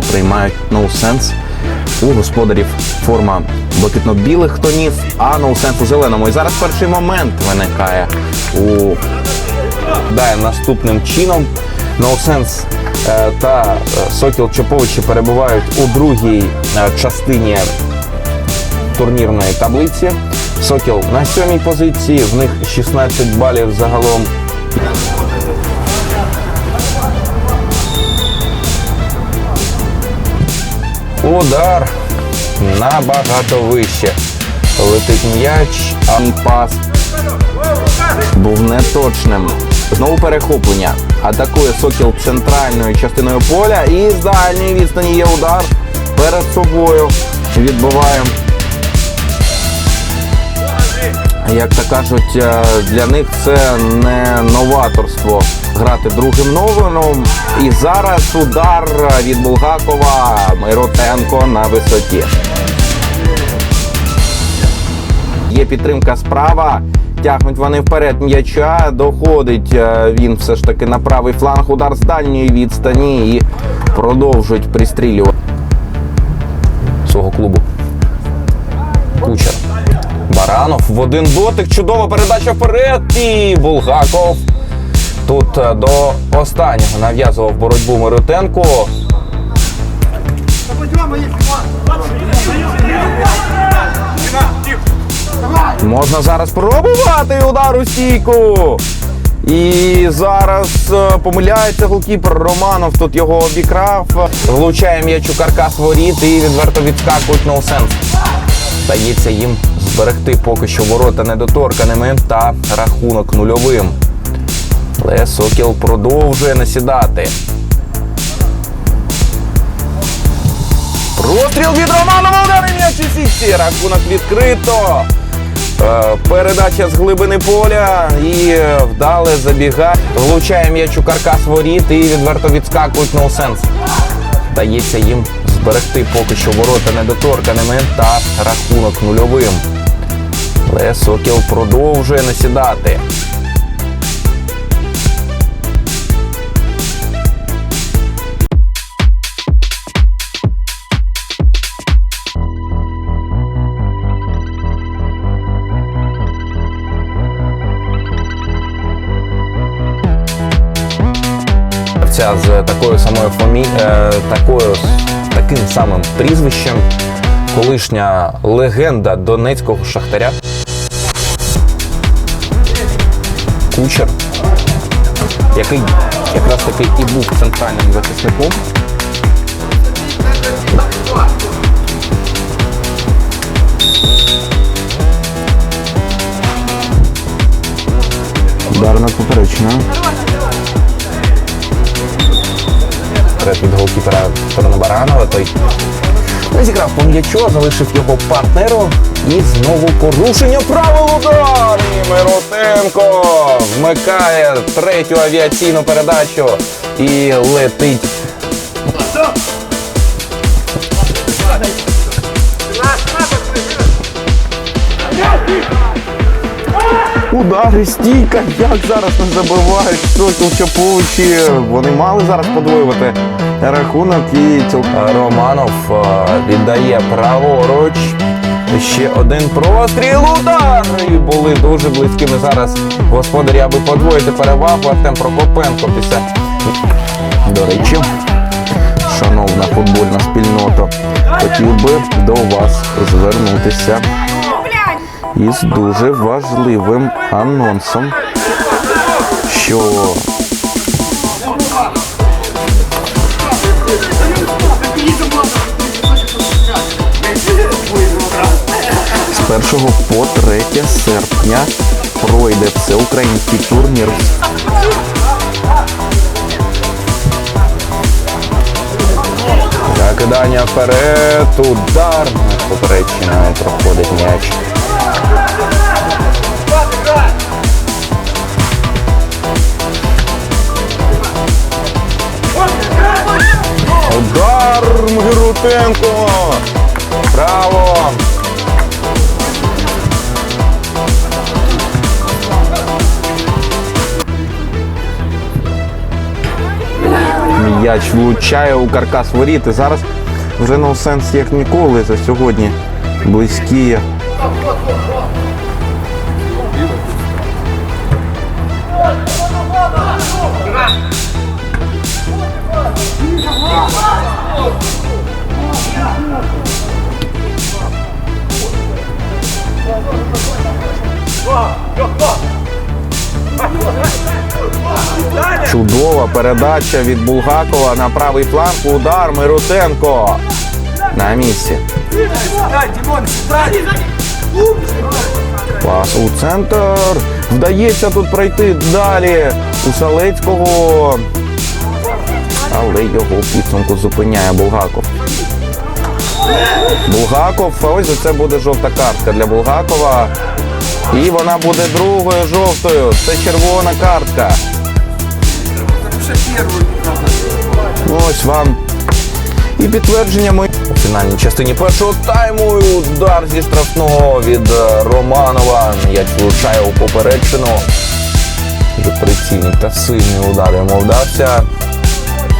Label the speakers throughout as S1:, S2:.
S1: приймають ноусенс. У господарів форма блакитно-білих тонів, а ноусенс у зеленому. І зараз перший момент виникає у Дає наступним чином. Ноусенс е, та е, Сокіл Чоповичі перебувають у другій е, частині турнірної таблиці. Сокіл на сьомій позиції, в них 16 балів загалом. Удар набагато вище. Летить м'яч, а пас був неточним. Знову перехоплення. Атакує Сокіл центральною частиною поля і з дальньої відстані є удар перед собою. Відбиваємо. Як то кажуть, е, для них це не новаторство грати другим номером. І зараз удар від Булгакова Миротенко на висоті. Є підтримка справа. Тягнуть вони вперед м'яча. Доходить е, він все ж таки на правий фланг. Удар з дальньої відстані і продовжують пристрілювати свого клубу. Кучер. Баранов в один дотик. Чудова передача вперед. І Булгаков тут е, до останнього нав'язував боротьбу Миротенко. Можна зараз пробувати удар у стійку. І зараз е, помиляється голкіпер Романов. Тут його обікрав. Влучає м'яч у каркас воріт і відверто відскакують на ноусенс. Дається їм зберегти поки що ворота недоторканими та рахунок нульовим. Але Сокіл продовжує насідати. Простріл від Романова удари м'яч у. Рахунок відкрито. Е, Передача з глибини поля і е, вдале забігає. Влучає м'яч у каркас воріт і відверто відскакують ноусенс. Дається їм зберегти поки що ворота недоторканими та рахунок нульовим. Але Сокіл продовжує насідати. Самою фамі... е, такою, таким самим прізвищем, колишня легенда донецького шахтаря. Кучер, який якраз таки і був центральним захисником. Удар над поперечною. від голкіпера Торона Баранова. Той не зіграв пом'ячо, залишив його партнеру. І знову порушення правил удар. І Миротенко вмикає третю авіаційну передачу і летить. Удари, стійка, як зараз не забивають Сокіл Чаповичі. Вони мали зараз подвоювати рахунок і ціл- Романов е, віддає праворуч. Ще один простріл удар. І були дуже близькими зараз господарі, аби подвоїти перевагу. Артем Прокопенко після. До речі, шановна футбольна спільнота, хотів би до вас звернутися із дуже важливим анонсом, що з 1 по 3 серпня пройде всеукраїнський турнір. Закидання вперед, удар. Поперечиною проходить м'яч. Удар Мгирутенко. Браво! М'яч влучає у каркас воріт. І зараз вже no сенс як ніколи за сьогодні. Близькі. Чудова передача від Булгакова на правий фланг. Удар Мирутенко. На місці. Пас у центр. Вдається тут пройти далі. У Салецького. Але його в підсумку зупиняє Булгаков. Булгаков, ось за це буде жовта картка для Булгакова. І вона буде другою жовтою. Це червона картка. Ось вам і підтвердження ми у фінальній частині першого тайму удар зі штрафного від е, Романова. М'яч влучає у поперечину. Дуже прицільний та сильний удар йому вдався.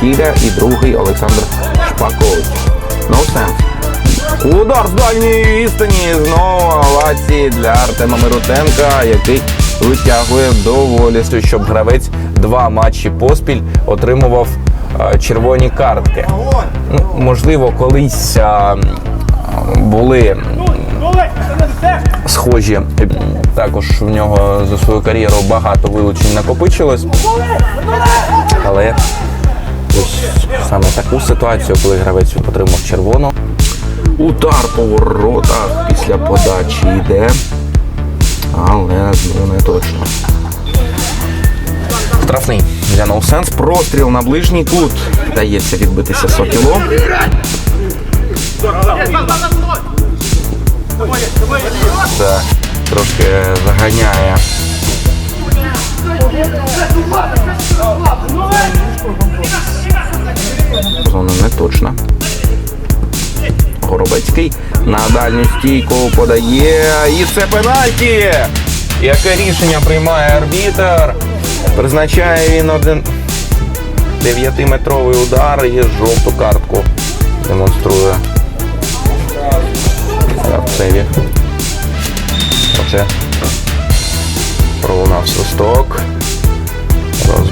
S1: Кіля і другий Олександр Шпакович. No sense. Удар з дальньої відстані. Знову овації для Артема Миротенка, який витягує доволі, щоб гравець два матчі поспіль отримував е, червоні картки. Ну, можливо, колись а, були схожі. е, Також в нього за свою кар'єру багато вилучень накопичилось. Але ось саме таку ситуацію, коли гравець отримав червону. Удар по воротах після подачі йде. Але ну, не точно. Штрафний для No Простріл на ближній кут. Дається відбитися Сокілу. Це трошки заганяє. Зона не точна. Горобецький на дальню стійку подає. І це пенальті! Яке рішення приймає арбітр? Призначає він один 9-метровий удар і жовту картку демонструє гравцеві. Оце пролунав свисток.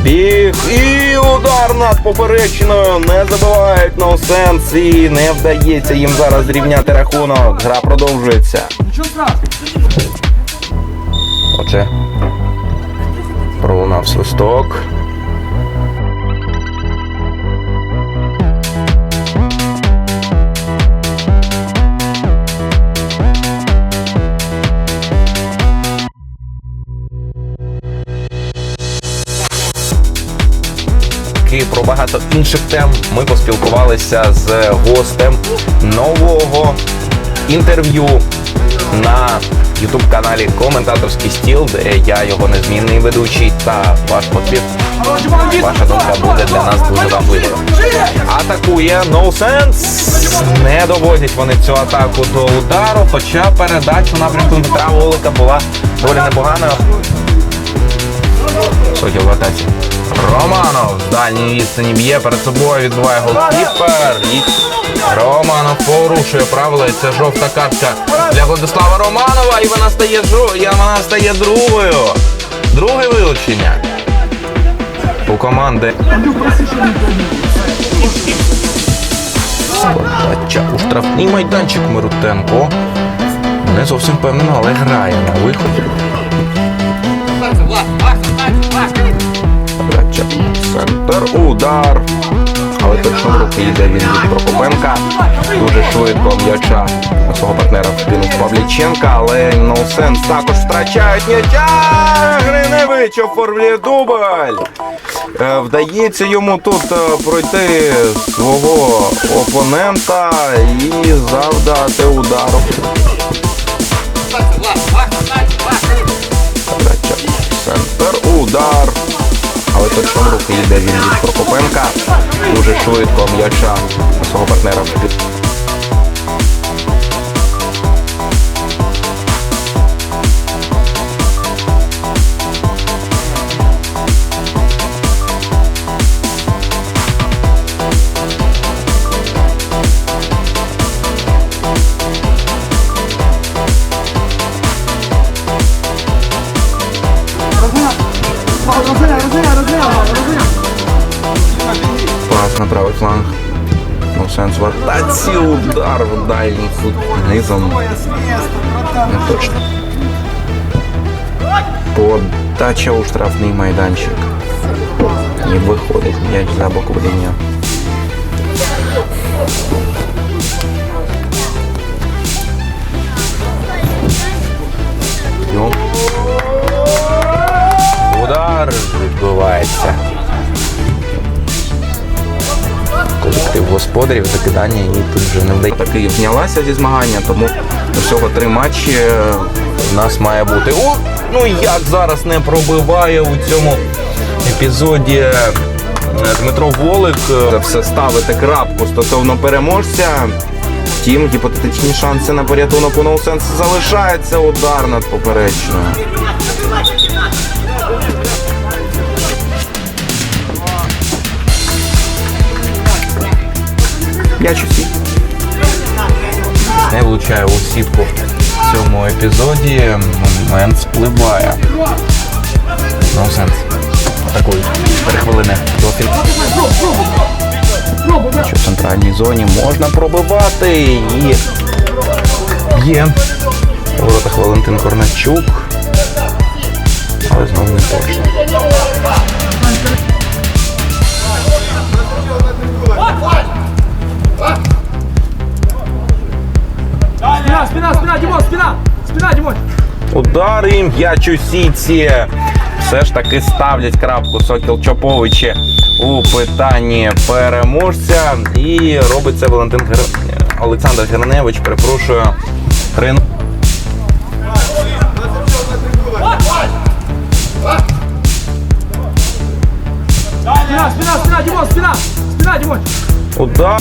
S1: Розбіг і удар над поперечною Не забивають ноусенс і не вдається їм зараз зрівняти рахунок. Гра продовжується. Отже, пролунав свисток. Про багато інших тем ми поспілкувалися з гостем нового інтерв'ю на youtube каналі Коментаторський стіл, де я його незмінний ведучий та ваш подбір. Ваша думка буде для нас дуже важливою. Атакує No Sense. Не доводять вони цю атаку до удару, хоча передача напрямку Дмитра Волика була доволі непоганою. Сокіл в атаці. Романов з дальньої відстані б'є перед собою, відбиває голкіпер. І Романов порушує правила, і це жовта картка для Владислава Романова. І вона стає жо... і вона стає другою. Друге вилучення. У команди. Подача у штрафний майданчик Мирутенко. Не зовсім впевнено, але грає на виході. Передача центр, удар. Але точно в руки йде він від Прокопенка. Дуже швидко м'яча на свого партнера вкинув Павліченка, але Ноусенс також втрачають м'яча. Гриневич оформлює дубль. Е, Вдається йому тут е, пройти свого опонента і завдати удару. Центр, удар. Руки йде він від Прокопенка. Дуже швидко м'яча свого партнера. правий фланг. Ну, сенс в атаці. Удар в дальній кут низом. Не точно. Подача у штрафний майданчик. І виходить м'яч за боку лінію. Ну. Удар відбувається. Колектив господарів закидання і тут вже не вдає. Таки знялася зі змагання, тому всього три матчі у нас має бути. О, ну як зараз не пробиває у цьому епізоді е, Дмитро Волик. Це все ставити крапку стосовно переможця. Втім, гіпотетичні шанси на порятунок у Ноусенс залишається удар над поперечною. М'яч у сіть. Не влучає у сітку в цьому епізоді. Момент спливає. Ноусенс. Атакують. Три хвилини до. Що в центральній зоні можна пробивати і є. У воротах Валентин Корначук. Але знову не точно. Удар і м'яч у сітці. Все ж таки ставлять крапку Сокіл Чоповичі у питанні переможця. І робить це Валентин Гер... Олександр Герневич, перепрошую. Трин...
S2: Спина, спина, спина, Димон, спина! Спина, Димон!
S1: Удар.